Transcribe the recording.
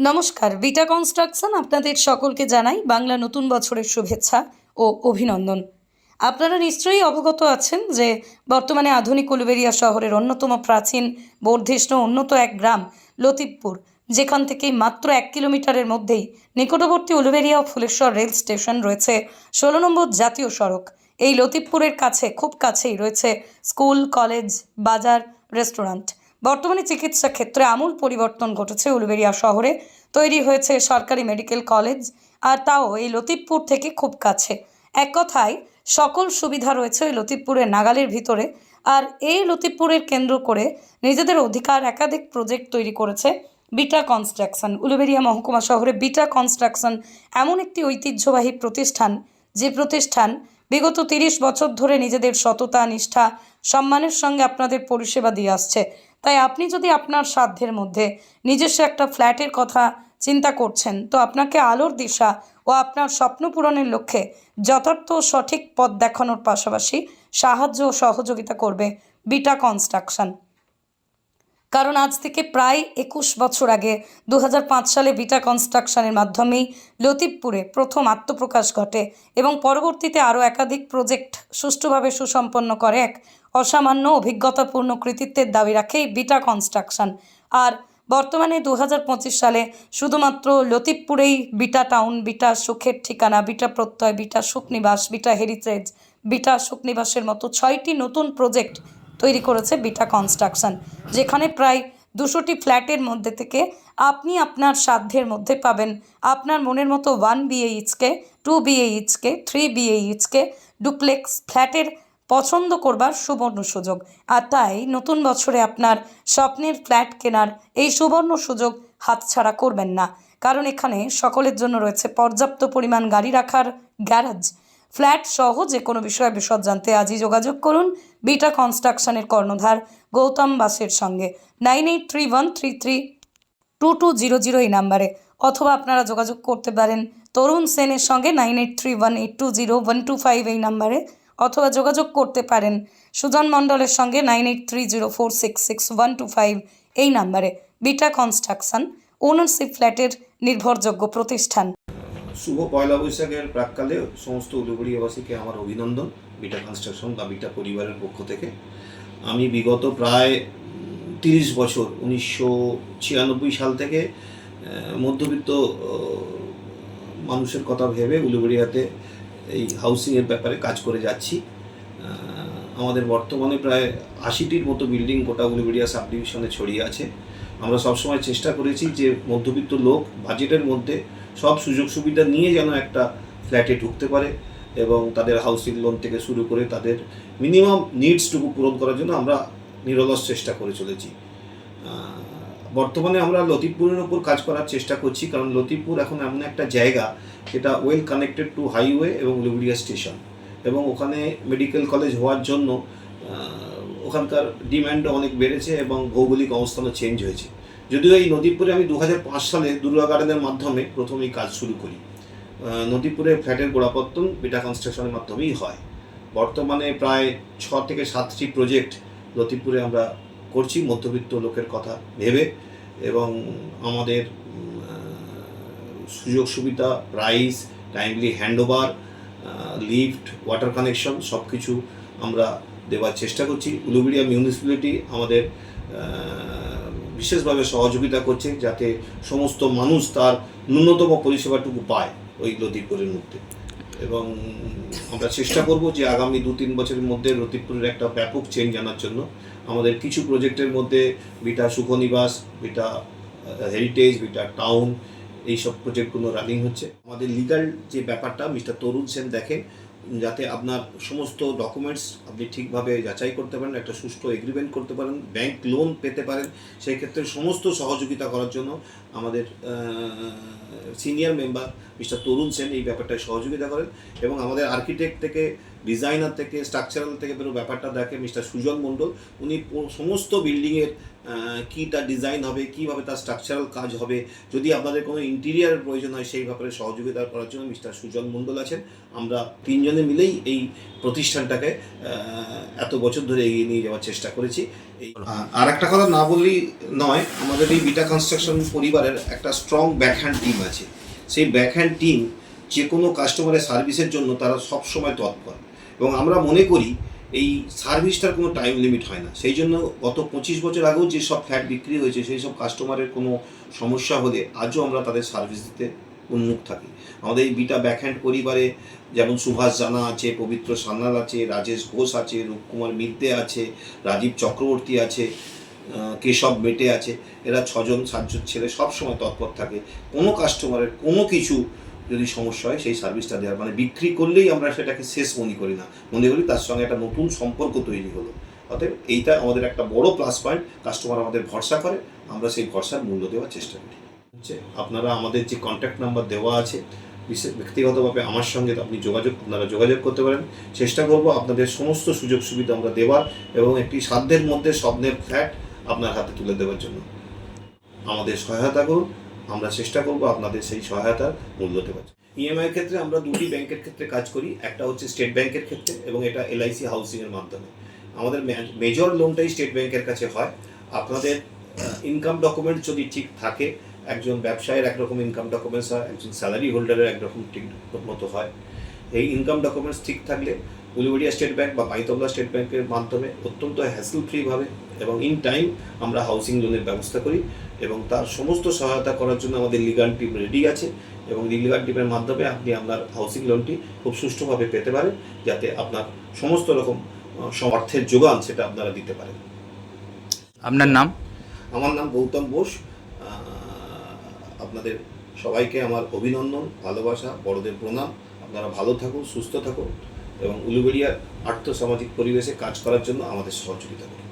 নমস্কার beta construction আপনাদের সকলকে জানাই বাংলা নতুন বছরের শুভেচ্ছা ও অভিনন্দন। আপনারা নিশ্চয়ই অবগত আছেন যে বর্তমানে আধুনিক উলুবেরিয়া শহরের অন্যতম প্রাচীন, বর্ধিষ্ণ, উন্নত এক গ্রাম, লতিফপুর, যেখান থেকে মাত্র এক কিলোমিটারের মধ্যেই নিকটবর্তী উলুবেরিয়া ও ফুলেশ্বর রেল স্টেশন রয়েছে ষোলো নম্বর জাতীয় সড়ক। এই লতিফপুরের কাছে, খুব কাছেই রয়েছে স্কুল, কলেজ, বাজার, রেস্টুরেন্ট। বর্তমানে চিকিৎসা ক্ষেত্রে আমূল পরিবর্তন ঘটেছে উলুবেরিয়া শহরে। তৈরি হয়েছে সরকারি মেডিকেল কলেজ, আর তাও এই লতিফপুর থেকে খুব কাছে। এক কথায়, সকল সুবিধা রয়েছে ওই লতিফপুরের নাগালের ভিতরে, আর এই লতিফপুরের কেন্দ্র করে নিজেদের অধিকার একাধিক প্রজেক্ট তৈরি করেছে বিটা কনস্ট্রাকশন। উলুবেড়িয়া মহকুমা শহরে বিটা কনস্ট্রাকশন এমন একটি ঐতিহ্যবাহী প্রতিষ্ঠান, যে প্রতিষ্ঠান বিগত তিরিশ বছর ধরে নিজেদের সততা, নিষ্ঠা, সম্মানের সঙ্গে আপনাদের পরিষেবা দিয়ে আসছে। তাই আপনি যদি আপনার সাধ্যের মধ্যে নিজস্ব একটা ফ্ল্যাটের কথা চিন্তা করছেন, তো আপনাকে আলোর দিশা ও আপনার স্বপ্ন পূরণের লক্ষ্যে যথার্থ সঠিক পথ দেখানোর পাশাপাশি সাহায্য ও সহযোগিতা করবে বিটা কনস্ট্রাকশন। কারণ আজ থেকে প্রায় একুশ বছর আগে দু হাজার পাঁচ সালে বিটা কনস্ট্রাকশনের মাধ্যমেই লতিফপুরে প্রথম আত্মপ্রকাশ ঘটে এবং পরবর্তীতে আরও একাধিক প্রজেক্ট সুষ্ঠুভাবে সুসম্পন্ন করে এক অসামান্য অভিজ্ঞতাপূর্ণ কৃতিত্বের দাবি রাখে বিটা কনস্ট্রাকশন। আর বর্তমানে দু হাজার পঁচিশ সালে শুধুমাত্র লতিফপুরেই বিটা টাউন, বিটা সুখের ঠিকানা, Beta Pratyay, Beta Sukhnibas, Beta heritage, Beta সুখনিবাসের মতো ছয়টি নতুন প্রজেক্ট তৈরি করেছে বিটা কনস্ট্রাকশন, যেখানে প্রায় দুশোটি ফ্ল্যাটের মধ্যে থেকে আপনি আপনার সাধ্যের মধ্যে পাবেন। আপনার মনের মতো one BHK two BHK three BHK duplex ফ্ল্যাটের পছন্দ করবার সুবর্ণ সুযোগ। আর তাই নতুন বছরে আপনার স্বপ্নের ফ্ল্যাট কেনার এই সুবর্ণ সুযোগ হাতছাড়া করবেন না। কারণ এখানে সকলের জন্য রয়েছে পর্যাপ্ত পরিমাণ গাড়ি রাখার গ্যারাজ। ফ্ল্যাট সহ যে কোনো বিষয়ে বিশদ জানতে আজই যোগাযোগ করুন বিটা কনস্ট্রাকশনের কর্ণধার গৌতম বাসের সঙ্গে। Nine eight three one three three two two zero zero এই নাম্বারে। অথবা আপনারা যোগাযোগ করতে পারেন তরুণ সেনের সঙ্গে nine eight three one eight two zero one two five এই নাম্বারে। অথবা যোগাযোগ করতে পারেন সুজন মণ্ডলের সঙ্গে nine eight three zero four six six one two five এই নাম্বারে। বিটা কনস্ট্রাকশন, ওনারশিপ ফ্ল্যাটের নির্ভরযোগ্য প্রতিষ্ঠান। শুভ পয়লা বৈশাখের প্রাককালে সমস্ত উলুবড়িয়াবাসীকে আমার অভিনন্দন। বিটা কনস্ট্রাকশন বা বিটা পরিবারের পক্ষ থেকে। আমি বিগত প্রায় তিরিশ বছর, উনিশশো ছিয়ানব্বই সাল থেকে মধ্যবিত্ত মানুষের কথা ভেবে উলুবড়িয়াতে এই হাউসিংয়ের ব্যাপারে কাজ করে যাচ্ছি। আমাদের বর্তমানে প্রায় আশিটির মতো বিল্ডিং গোটা উলুবেড়িয়া সাব ডিভিশনে ছড়িয়ে আছে। আমরা সবসময় চেষ্টা করেছি যে মধ্যবিত্ত লোক বাজেটের মধ্যে সব সুযোগ সুবিধা নিয়ে যেন একটা ফ্ল্যাটে ঢুকতে পারে এবং তাদের হাউসিং লোন থেকে শুরু করে তাদের মিনিমাম নিডসটুকু পূরণ করার জন্য আমরা নিরলস চেষ্টা করে চলেছি। বর্তমানে আমরা লতিফপুরের উপর কাজ করার চেষ্টা করছি, কারণ লতিফপুর এখন এমন একটা জায়গা যেটা ওয়েল কানেক্টেড টু হাইওয়ে এবং উলুবেড়িয়া স্টেশন এবং ওখানে মেডিকেল কলেজ হওয়ার জন্য ওখানকার ডিম্যান্ডও অনেক বেড়েছে এবং ভৌগোলিক অবস্থানও চেঞ্জ হয়েছে। যদিও এই নদীপুরে আমি দু হাজার পাঁচ সালে দুর্গা গার্ডেনের মাধ্যমে প্রথম এই কাজ শুরু করি। নদীপুরে ফ্ল্যাটের গোড়াপত্তন বিটা কনস্ট্রাকশনের মাধ্যমেই হয়। বর্তমানে প্রায় ছ থেকে সাতটি প্রজেক্ট লতিপুরে আমরা করছি, মধ্যবিত্ত লোকের কথা ভেবে এবং আমাদের সুযোগ সুবিধা price timely handover lift water connection সব কিছু আমরা দেওয়ার চেষ্টা করছি। উলুবেড়িয়া মিউনিসিপ্যালিটি আমাদের বিশেষভাবে সহযোগিতা করছে যাতে সমস্ত মানুষ তার ন্যূনতম পরিষেবাটুকু পায় ওই লতিপুরের মধ্যে। এবং আমরা চেষ্টা করব যে আগামী দু তিন বছরের মধ্যে লতিপুরের একটা ব্যাপক চেঞ্জ আনার জন্য। আমাদের কিছু প্রজেক্টের মধ্যে Beta Sukhnibas, Beta heritage Beta town এইসব প্রজেক্টগুলো রানিং হচ্ছে। আমাদের লিগাল যে ব্যাপারটা মিস্টার তরুণ সেন দেখেন যাতে আপনার সমস্ত ডকুমেন্টস আপনি ঠিকভাবে যাচাই করতে পারেন, একটা সুষ্ঠু এগ্রিমেন্ট করতে পারেন ব্যাংক লোন পেতে পারেন, সেই ক্ষেত্রে সমস্ত সহযোগিতা করার জন্য আমাদের senior member mister Tarun Sen এই ব্যাপারটায় সহযোগিতা করেন এবং আমাদের আর্কিটেক্ট থেকে ডিজাইনার থেকে স্ট্রাকচারাল থেকে বেরো ব্যাপারটা দেখে মিস্টার সুজন মণ্ডল, উনি সমস্ত বিল্ডিংয়ের কী তার ডিজাইন হবে, কীভাবে তার স্ট্রাকচারাল কাজ হবে, যদি আপনাদের কোনো ইন্টেরিয়ারের প্রয়োজন হয়, সেই ব্যাপারে সহযোগিতা করার জন্য মিস্টার সুজন মণ্ডল আছেন। আমরা তিনজনে মিলেই এই প্রতিষ্ঠানটাকে এত বছর ধরে এগিয়ে নিয়ে যাওয়ার চেষ্টা করেছি। আর একটা কথা না বললেই নয়, আমাদের এই বিটা কনস্ট্রাকশন পরিবারের একটা স্ট্রং ব্যাকহ্যান্ড টিম আছে। সেই ব্যাকহ্যান্ড টিম যে কোনো কাস্টমারের সার্ভিসের জন্য তারা সবসময় তৎপর। এবং আমরা মনে করি এই সার্ভিসটার কোনো টাইম লিমিট হয় না। সেই জন্য গত পঁচিশ বছর আগেও যে সব ফ্ল্যাট বিক্রি হয়েছে, সেই সব কাস্টমারের কোনো সমস্যা হলে আজও আমরা তাদের সার্ভিস দিতে উন্মুখ থাকি। আমাদের এই বিটা ব্যাকহ্যান্ড পরিবারে যেমন সুভাষ জানা আছে, পবিত্র সান্যাল আছে, রাজেশ ঘোষ আছে, রূপকুমার মিদ্দে আছে, রাজীব চক্রবর্তী আছে কেশব মেটে আছে, এরা ছজন, সাতজন ছেলে সবসময় তৎপর থাকে। কোনো কাস্টমারের কোনো কিছু যদি সমস্যা হয়, সেই সার্ভিসটা দেওয়ার। মানে বিক্রি করলেই আমরা সেটাকে শেষ মনে করি না। মনে করি তার সঙ্গে একটা নতুন সম্পর্ক তৈরি হলো। অতএব এইটা আমাদের একটা বড় প্লাস পয়েন্ট কাস্টমার আমাদের ভরসা করে, আমরা সেই ভরসার মূল্য দেওয়ার চেষ্টা করি। হচ্ছে আপনারা আমাদের যে কন্ট্যাক্ট নাম্বার দেওয়া আছে, বিশেষ ব্যক্তিগতভাবে আমার সঙ্গে আপনি যোগাযোগ, আপনারা যোগাযোগ করতে পারেন। চেষ্টা করব আপনাদের সমস্ত সুযোগ সুবিধা আমরা দেওয়ার এবং একটি সাধ্যের মধ্যে স্বপ্নের ফ্ল্যাট আপনার হাতে তুলে দেওয়ার জন্য। আমাদের সহায়তা করুন। আমরা চেষ্টা করব আপনাদের সেই সহায়তার মূল্য দেওয়ার। ইএমআই এর ক্ষেত্রে আমরা দুটি ব্যাংকের ক্ষেত্রে কাজ করি, একটা হচ্ছে স্টেট ব্যাংকের ক্ষেত্রে এবং এটা এলআইসি হাউসিং এর মাধ্যমে। আমাদের মেজর লোনটাই স্টেট ব্যাংকের কাছে হয়। আপনাদের ইনকাম ডকুমেন্ট যদি ঠিক থাকে, একজন ব্যবসায়ীর একরকম ইনকাম ডকুমেন্টস হয়, একজন স্যালারি হোল্ডারের একরকম ঠিক মতো হয়। এই ইনকাম ডকুমেন্টস ঠিক থাকলে উলুবেড়িয়া স্টেট ব্যাংক বা বাইতবলা স্টেট ব্যাংকের মাধ্যমে অত্যন্ত হ্যাসেল ফ্রিভাবে এবং ইন টাইম আমরা হাউসিং লোনের ব্যবস্থা করি এবং তার সমস্ত সহায়তা করার জন্য আমাদের লিগাল টিম রেডি আছে এবং লিগাল টিমের মাধ্যমে আপনি আপনার হাউসিং লোনটি খুব সুষ্ঠুভাবে পেতে পারেন যাতে আপনার সমস্ত রকম অর্থের যোগান সেটা আপনারা দিতে পারেন। আপনার নাম? আমার নাম গৌতম বোস। আপনাদের সবাইকে আমার অভিনন্দন ভালোবাসা বড়দের প্রণাম। আপনারা ভালো থাকুন, সুস্থ থাকুন এবং উলুবেড়িয়ার আর্থসামাজিক পরিবেশে কাজ করার জন্য আমাদের সহযোগিতা করুন।